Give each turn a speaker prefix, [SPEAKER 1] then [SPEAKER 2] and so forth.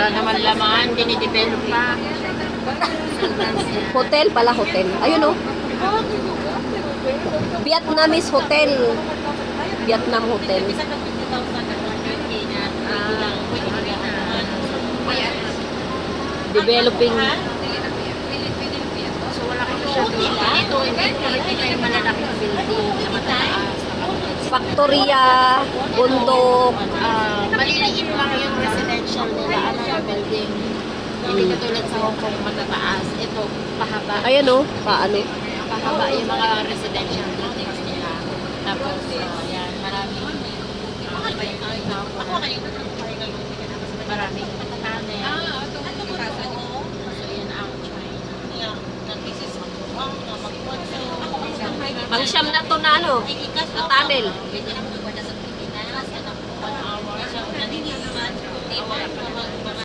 [SPEAKER 1] Wala naman laman, dinidevelop pa.
[SPEAKER 2] Hotel pala, hotel. Ayun oh. Vietnamese hotel. Vietnam hotel. Developing
[SPEAKER 1] So wala kayo siya doon. Ito, hindi nakikita yung malalaking building na mataas.
[SPEAKER 2] Factoria, bundok.
[SPEAKER 1] Ah, maliliit lang yung residential nila, ano yung building. Hindi katulad sa Hong Kong matataas. Ito, pahaba.
[SPEAKER 2] Ayan oh, paano?
[SPEAKER 1] Pahaba yung mga residential buildings nila. Tapos, uh, yan, maraming maraming tunnel. So, yan ang China.
[SPEAKER 2] Pang siyam na to na ano, na tunnel.
[SPEAKER 1] Na